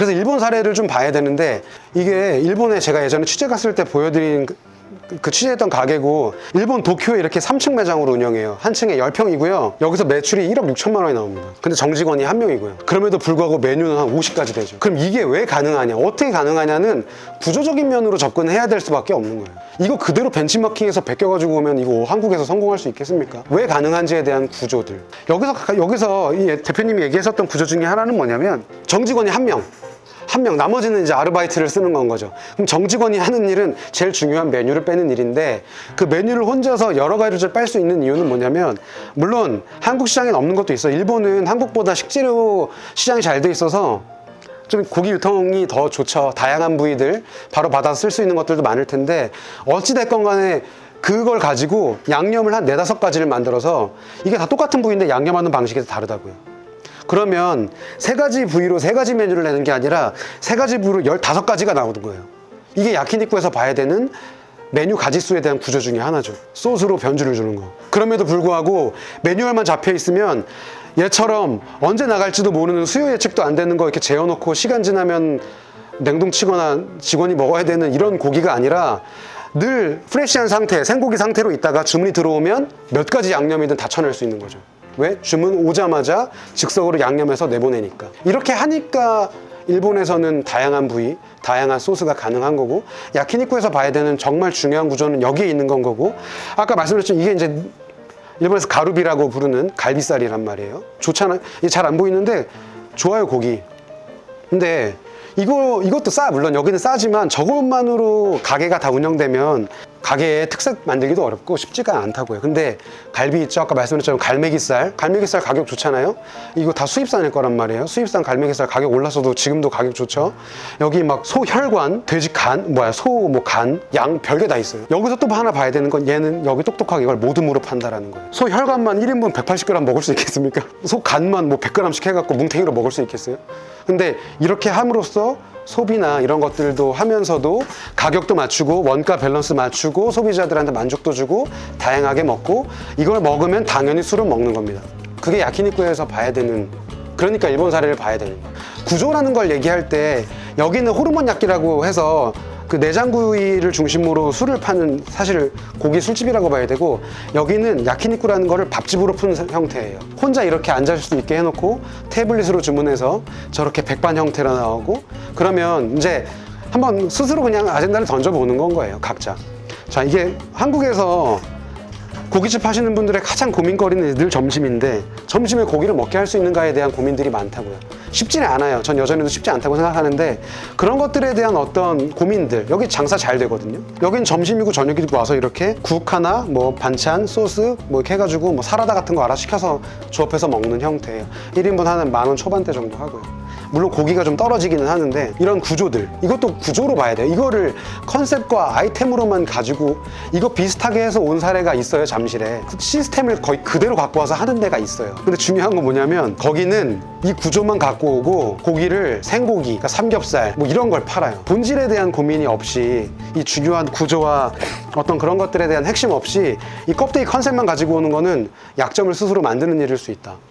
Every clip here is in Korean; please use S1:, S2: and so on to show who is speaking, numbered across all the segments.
S1: 그래서 일본 사례를 좀 봐야 되는데 이게 일본에 제가 예전에 취재 갔을 때 보여드린 그, 그 취재했던 가게고 일본 도쿄에 이렇게 3층 매장으로 운영해요. 한 층에 10평이고요. 여기서 매출이 1억 6천만 원이 나옵니다. 근데 정직원이 한 명이고요. 그럼에도 불구하고 메뉴는 한 50가지 되죠. 그럼 이게 왜 가능하냐? 어떻게 가능하냐는 구조적인 면으로 접근해야 될 수밖에 없는 거예요. 이거 그대로 벤치마킹에서 베껴가지고 오면 이거 한국에서 성공할 수 있겠습니까? 왜 가능한지에 대한 구조들. 여기서 여기서 이 대표님이 얘기했었던 구조 중에 하나는 뭐냐면 정직원이 한 명. 한 명, 나머지는 이제 아르바이트를 쓰는 건 거죠. 그럼 정직원이 하는 일은 제일 중요한 메뉴를 빼는 일인데 그 메뉴를 혼자서 여러 가지를 뺄 수 있는 이유는 뭐냐면 물론 한국 시장에는 없는 것도 있어요. 일본은 한국보다 식재료 시장이 잘 돼 있어서 좀 고기 유통이 더 좋죠. 다양한 부위들 바로 받아서 쓸 수 있는 것들도 많을 텐데 어찌됐건 간에 그걸 가지고 양념을 한 네다섯 가지를 만들어서 이게 다 똑같은 부위인데 양념하는 방식이 다르다고요. 그러면 세 가지 부위로 세 가지 메뉴를 내는 게 아니라 세 가지 부위로 열다섯 가지가 나오는 거예요. 이게 야키니쿠에서 봐야 되는 메뉴 가지수에 대한 구조 중에 하나죠. 소스로 변주를 주는 거. 그럼에도 불구하고 매뉴얼만 잡혀 있으면 얘처럼 언제 나갈지도 모르는 수요 예측도 안 되는 거 이렇게 재워놓고 시간 지나면 냉동치거나 직원이 먹어야 되는 이런 고기가 아니라 늘 프레시한 상태, 생고기 상태로 있다가 주문이 들어오면 몇 가지 양념이든 다 쳐낼 수 있는 거죠. 왜? 주문 오자마자 즉석으로 양념해서 내보내니까. 이렇게 하니까 일본에서는 다양한 부위, 다양한 소스가 가능한 거고, 야키니쿠에서 봐야 되는 정말 중요한 구조는 여기에 있는 건 거고, 아까 말씀드렸지만 이게 이제 일본에서 가루비라고 부르는 갈비살이란 말이에요. 좋잖아요. 이게 잘안 보이는데 좋아요, 고기. 근데 이거 이것도 싸 물론 여기는 싸지만 저것만으로 가게가 다 운영되면 가게의 특색 만들기도 어렵고 쉽지가 않다고요. 근데 갈비 있죠 아까 말씀드렸처럼 갈매기살 갈매기살 가격 좋잖아요. 이거 다 수입산일 거란 말이에요. 수입산 갈매기살 가격 올랐어도 지금도 가격 좋죠. 여기 막 소 혈관, 돼지 간, 뭐야 소 뭐 간, 양 별게 다 있어요. 여기서 또 하나 봐야 되는 건 얘는 여기 똑똑하게 이걸 모듬으로 판다라는 거예요. 소 혈관만 1인분 180g 먹을 수 있겠습니까? 소 간만 뭐 100g씩 해갖고 뭉탱이로 먹을 수 있겠어요? 근데 이렇게 함으로써 소비나 이런 것들도 하면서도 가격도 맞추고 원가 밸런스 맞추고 소비자들한테 만족도 주고 다양하게 먹고 이걸 먹으면 당연히 술은 먹는 겁니다. 그게 야키니쿠에서 봐야 되는 그러니까 일본 사례를 봐야 되는 거예요. 구조라는 걸 얘기할 때 여기는 호르몬 약기라고 해서 그 내장구이를 중심으로 술을 파는 사실 고기 술집이라고 봐야 되고 여기는 야키니쿠라는 거를 밥집으로 푸는 형태예요. 혼자 이렇게 앉을 수 있게 해놓고 태블릿으로 주문해서 저렇게 백반 형태로 나오고 그러면 이제 한번 스스로 그냥 아젠다를 던져보는 건 거예요. 각자. 자 이게 한국에서 고깃집 하시는 분들의 가장 고민거리는 늘 점심인데 점심에 고기를 먹게 할 수 있는가에 대한 고민들이 많다고요. 쉽지는 않아요. 전 여전히도 쉽지 않다고 생각하는데 그런 것들에 대한 어떤 고민들 여기 장사 잘 되거든요. 여긴 점심이고 저녁이고 와서 이렇게 국 하나 뭐 반찬 소스 뭐 이렇게 해가지고 뭐 사라다 같은 거 알아 시켜서 조업해서 먹는 형태예요. 1인분 하는 만 원 초반대 정도 하고요. 물론 고기가 좀 떨어지기는 하는데 이런 구조들 이것도 구조로 봐야 돼요. 이거를 컨셉과 아이템으로만 가지고 이거 비슷하게 해서 온 사례가 있어요 잠실에. 그 시스템을 거의 그대로 갖고 와서 하는 데가 있어요. 근데 중요한 건 뭐냐면 거기는 이 구조만 갖고 오고 고기를 생고기 그러니까 삼겹살 뭐 이런 걸 팔아요. 본질에 대한 고민이 없이 이 중요한 구조와 어떤 그런 것들에 대한 핵심 없이 이 껍데기 컨셉만 가지고 오는 거는 약점을 스스로 만드는 일일 수 있다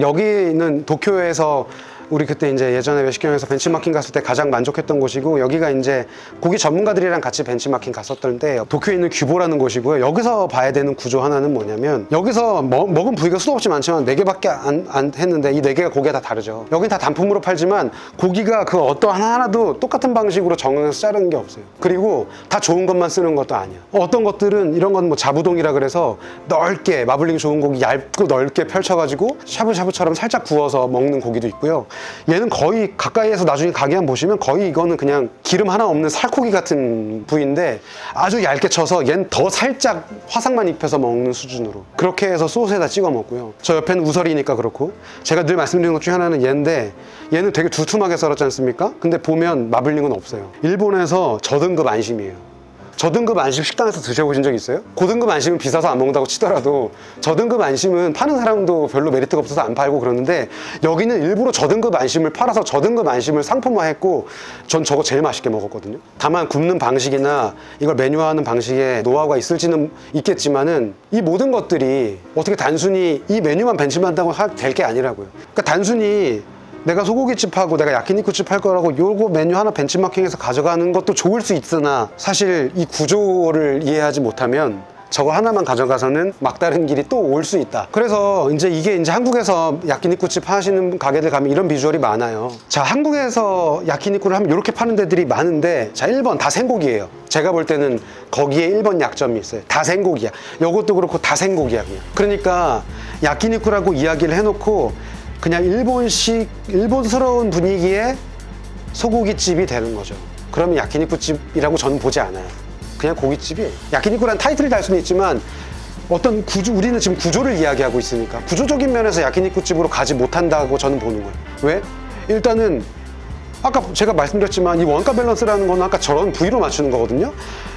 S1: 여기는 도쿄에서 우리 그때 이제 예전에 외식경에서 벤치마킹 갔을 때 가장 만족했던 곳이고 여기가 이제 고기 전문가들이랑 같이 벤치마킹 갔었던데 도쿄에 있는 규보라는 곳이고요. 여기서 봐야 되는 구조 하나는 뭐냐면 여기서 먹, 먹은 부위가 수도 없이 많지만 네 개밖에 안, 안 했는데 이 네 개가 고기가 다 다르죠. 여긴 다 단품으로 팔지만 고기가 그 어떤 하나하나도 똑같은 방식으로 정해서 자르는 게 없어요. 그리고 다 좋은 것만 쓰는 것도 아니야. 어떤 것들은 이런 건 뭐 자부동이라 그래서 넓게 마블링 좋은 고기 얇고 넓게 펼쳐가지고 샤브샤브처럼 살짝 구워서 먹는 고기도 있고요. 얘는 거의 가까이에서 나중에 가게 한번 보시면 거의 이거는 그냥 기름 하나 없는 살코기 같은 부위인데 아주 얇게 쳐서 얘는 더 살짝 화상만 입혀서 먹는 수준으로 그렇게 해서 소스에다 찍어 먹고요. 저 옆에는 우설이니까 그렇고 제가 늘 말씀드리는 것 중에 하나는 얘인데 얘는 되게 두툼하게 썰었지 않습니까? 근데 보면 마블링은 없어요. 일본에서 저등급 안심이에요. 저등급 안심 식당에서 드셔보신 적 있어요? 고등급 안심은 비싸서 안 먹는다고 치더라도 저등급 안심은 파는 사람도 별로 메리트가 없어서 안 팔고 그러는데 여기는 일부러 저등급 안심을 팔아서 저등급 안심을 상품화했고 전 저거 제일 맛있게 먹었거든요. 다만 굽는 방식이나 이걸 메뉴화하는 방식에 노하우가 있을지는 있겠지만은 이 모든 것들이 어떻게 단순히 이 메뉴만 벤치만다고 될 게 아니라고요. 그러니까 단순히 내가 소고기집하고 내가 야키니쿠집 할 거라고 요거 메뉴 하나 벤치마킹해서 가져가는 것도 좋을 수 있으나 사실 이 구조를 이해하지 못하면 저거 하나만 가져가서는 막다른 길이 또 올 수 있다. 그래서 이제 이게 이제 한국에서 야키니쿠집 하시는 가게들 가면 이런 비주얼이 많아요. 자, 한국에서 야키니쿠를 하면 이렇게 파는 데들이 많은데 자, 1번 다 생고기예요. 제가 볼 때는 거기에 1번 약점이 있어요. 다 생고기야. 요것도 그렇고 다 생고기야, 그냥. 그러니까 야키니쿠라고 이야기를 해놓고 그냥 일본식, 일본스러운 분위기의 소고기집이 되는 거죠. 그러면 야키니쿠집이라고 저는 보지 않아요. 그냥 고깃집이에요. 야키니쿠란 타이틀이 달 수는 있지만 어떤 구조, 우리는 지금 구조를 이야기하고 있으니까 구조적인 면에서 야키니쿠집으로 가지 못한다고 저는 보는 거예요. 왜? 일단은 아까 제가 말씀드렸지만 이 원가 밸런스라는 거는 아까 저런 부위로 맞추는 거거든요.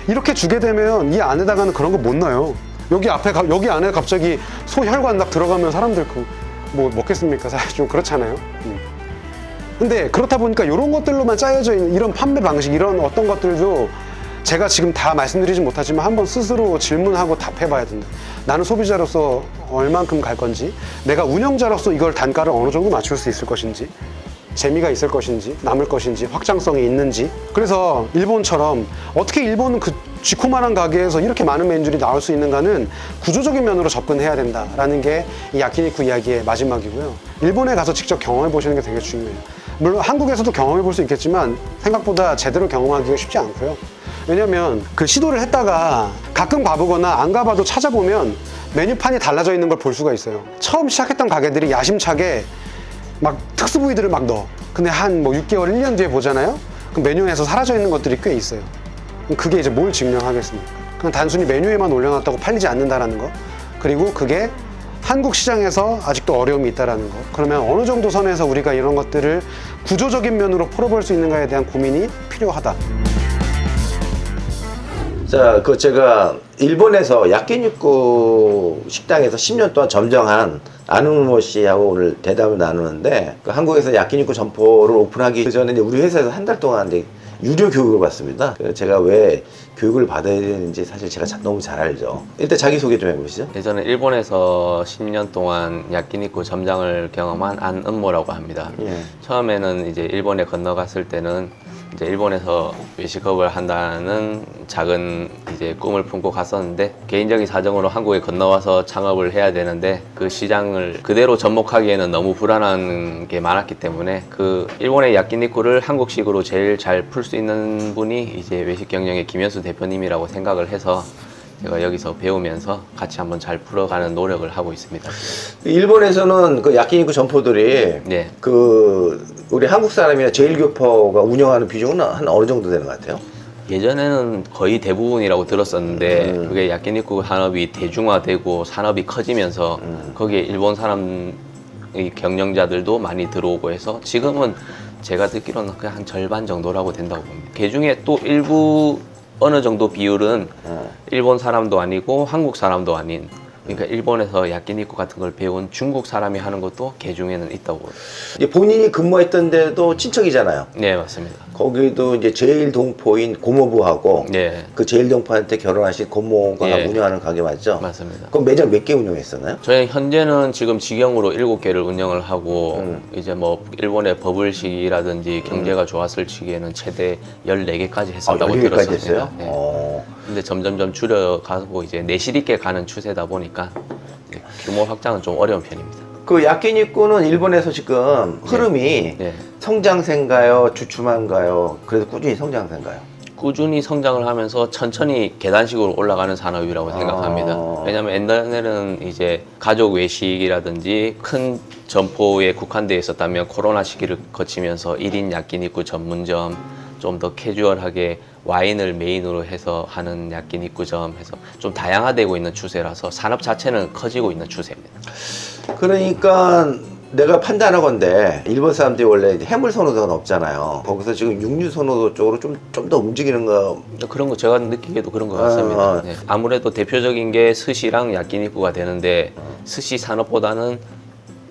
S1: 이렇게 주게 되면 이 안에다가는 그런 거 못 넣어요. 여기 앞에 가- 여기 안에 갑자기 소 혈관 딱 들어가면 사람들 그 뭐 먹겠습니까? 사실 좀 그렇잖아요. 음. 근데 그렇다 보니까 이런 것들로만 짜여져 있는 이런 판매 방식 이런 어떤 것들도 제가 지금 다 말씀드리지 못하지만 한번 스스로 질문하고 답해봐야 된다. 나는 소비자로서 얼만큼 갈 건지, 내가 운영자로서 이걸 단가를 어느 정도 맞출 수 있을 것인지, 재미가 있을 것인지, 남을 것인지, 확장성이 있는지. 그래서 일본처럼 어떻게 일본은 그 쥐코만한 가게에서 이렇게 많은 메뉴들이 나올 수 있는가는 구조적인 면으로 접근해야 된다라는 게 이 야키니쿠 이야기의 마지막이고요. 일본에 가서 직접 경험해 보시는 게 되게 중요해요. 물론 한국에서도 경험해 볼 수 있겠지만 생각보다 제대로 경험하기가 쉽지 않고요. 왜냐면 그 시도를 했다가 가끔 가보거나 안 가봐도 찾아보면 메뉴판이 달라져 있는 걸 볼 수가 있어요. 처음 시작했던 가게들이 야심차게 막 특수 부위들을 막 넣어. 근데 한 뭐 6개월, 1년 뒤에 보잖아요? 그럼 메뉴에서 사라져 있는 것들이 꽤 있어요. 그게 이제 뭘 증명하겠습니까? 그냥 단순히 메뉴에만 올려놨다고 팔리지 않는다라는 거. 그리고 그게 한국 시장에서 아직도 어려움이 있다라는 거. 그러면 어느 정도 선에서 우리가 이런 것들을 구조적인 면으로 풀어볼 수 있는가에 대한 고민이 필요하다.
S2: 자, 그 제가 일본에서 야끼니쿠 식당에서 10년 동안 점정한 아누모 씨하고 오늘 대담을 나누는데 그 한국에서 야끼니쿠 점포를 오픈하기 전에 우리 회사에서 한 달 동안 이제 유료 교육을 받습니다. 그 제가 왜 교육을 받아야 되는지 사실 제가 자- 너무 잘 알죠. 일단 자기 소개 좀 해보시죠.
S3: 예전에 일본에서 10년 동안 야끼니쿠 점장을 경험한 안은모라고 합니다.
S2: 예.
S3: 처음에는 이제 일본에 건너갔을 때는 이제 일본에서 외식업을 한다는 작은 이제 꿈을 품고 갔었는데 개인적인 사정으로 한국에 건너와서 창업을 해야 되는데 그 시장을 그대로 접목하기에는 너무 불안한 게 많았기 때문에 그 일본의 야끼니쿠를 한국식으로 제일 잘 풀 수 있는 분이 이제 외식 경영의 김현수 대표님이라고 생각을 해서 제가 여기서 배우면서 같이 한번 잘 풀어가는 노력을 하고 있습니다.
S2: 일본에서는 그 야끼니쿠 점포들이
S3: 네.
S2: 그 우리 한국 사람이나 제일교포가 운영하는 비중은 한 어느 정도 되는 것 같아요?
S3: 예전에는 거의 대부분이라고 들었었는데 그게 야끼니쿠 산업이 대중화되고 산업이 커지면서 거기에 일본 사람의 경영자들도 많이 들어오고 해서 지금은 제가 듣기로는 그냥 한 절반 정도라고 된다고 봅니다. 그 중에 또 일부 어느 정도 비율은 일본 사람도 아니고 한국 사람도 아닌 그러니까 일본에서 야끼니쿠 같은 걸 배운 중국 사람이 하는 것도 개 중에는 있다고.
S2: 이제 본인이 근무했던 데도 친척이잖아요.
S3: 네 맞습니다.
S2: 거기도 이제 제일 동포인 고모부하고
S3: 네
S2: 그 제일 동포한테 결혼하신 고모가
S3: 예.
S2: 운영하는 가게 맞죠?
S3: 맞습니다.
S2: 그럼 매장 몇 개 운영했었나요?
S3: 저희 현재는 지금 직영으로 일곱 개를 운영을 하고
S2: 음.
S3: 이제 뭐 일본의 버블식이라든지 경제가 좋았을 시기에는 최대 14개까지
S2: 아,
S3: 했었다고
S2: 여기까지
S3: 들었습니다.
S2: 했어요?
S3: 네.
S2: 어.
S3: 근데 점점점 줄여가고 이제 내실 있게 가는 추세다 보니까 이제 규모 확장은 좀 어려운 편입니다.
S2: 그 야끼니쿠는 일본에서 지금 흐름이
S3: 네.
S2: 성장세인가요? 주춤한가요? 그래도 꾸준히 성장세인가요?
S3: 꾸준히 성장을 하면서 천천히 계단식으로 올라가는 산업이라고 생각합니다.
S2: 아.
S3: 왜냐하면 옛날에는 이제 가족 외식이라든지 큰 점포에 국한되어 있었다면 코로나 시기를 거치면서 1인 야끼니쿠 전문점, 좀 더 캐주얼하게 와인을 메인으로 해서 하는 야끼니쿠점 해서 좀 다양화되고 있는 추세라서 산업 자체는 커지고 있는 추세입니다.
S2: 그러니까 내가 판단하건데 일본 사람들이 원래 해물 선호도가 높잖아요. 거기서 지금 육류 선호도 쪽으로 좀 좀 더 움직이는 거
S3: 그런 거 제가 느끼기에도 그런 것
S2: 아,
S3: 같습니다.
S2: 아.
S3: 네. 아무래도 대표적인 게 스시랑 야끼니쿠가 되는데 스시 산업보다는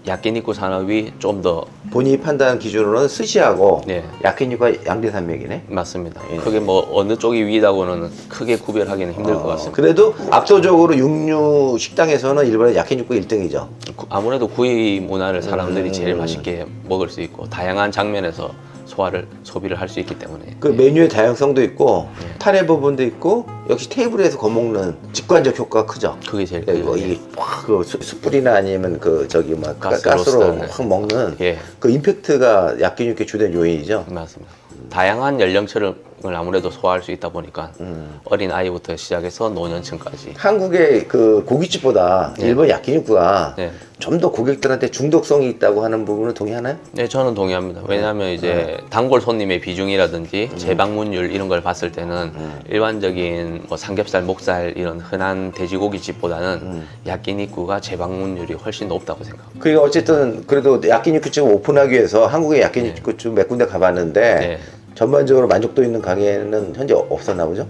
S3: 야끼니쿠 산업이 좀 더
S2: 본인이 판단한 기준으로는 스시하고
S3: 네.
S2: 야끼니쿠가 양대산맥이네.
S3: 맞습니다.
S2: 예.
S3: 그게 뭐 어느 쪽이 위다고는 크게 구별하기는 힘들 것 같습니다.
S2: 그래도 압도적으로 육류 식당에서는 일본의 야끼니쿠 1등이죠.
S3: 구- 아무래도 구이 문화를 사람들이
S2: 음.
S3: 제일 맛있게 먹을 수 있고 다양한 장면에서 소화를 소비를 할 수 있기 때문에
S2: 그 메뉴의 다양성도 있고
S3: 네.
S2: 타레 부분도 있고 역시 테이블에서 거먹는 직관적 효과가 크죠.
S3: 그게 제일
S2: 네, 이거
S3: 크죠.
S2: 이게 확그 숯불이나 아니면 그 저기 뭐
S3: 가스
S2: 가스로
S3: 로스터는.
S2: 확 먹는
S3: 예.
S2: 그 임팩트가 야끼니쿠의 주된 요인이죠.
S3: 맞습니다. 다양한 연령층을 아무래도 소화할 수 있다 보니까
S2: 음.
S3: 어린 아이부터 시작해서 노년층까지
S2: 한국의 그 고깃집보다
S3: 네.
S2: 일본 야끼니쿠가
S3: 네.
S2: 좀 더 고객들한테 중독성이 있다고 하는 부분은 동의하나요?
S3: 네, 저는 동의합니다. 왜냐하면 이제 단골 손님의 비중이라든지 재방문율 이런 걸 봤을 때는 일반적인 뭐 삼겹살, 목살 이런 흔한 돼지고기 집보다는 야끼니쿠가 재방문율이 훨씬 높다고 생각합니다.
S2: 그러니까 어쨌든 그래도 야끼니쿠 집 오픈하기 위해서 한국의 야끼니쿠 집몇 군데 가봤는데
S3: 네.
S2: 전반적으로 만족도 있는 가게는 현재 없었나 보죠?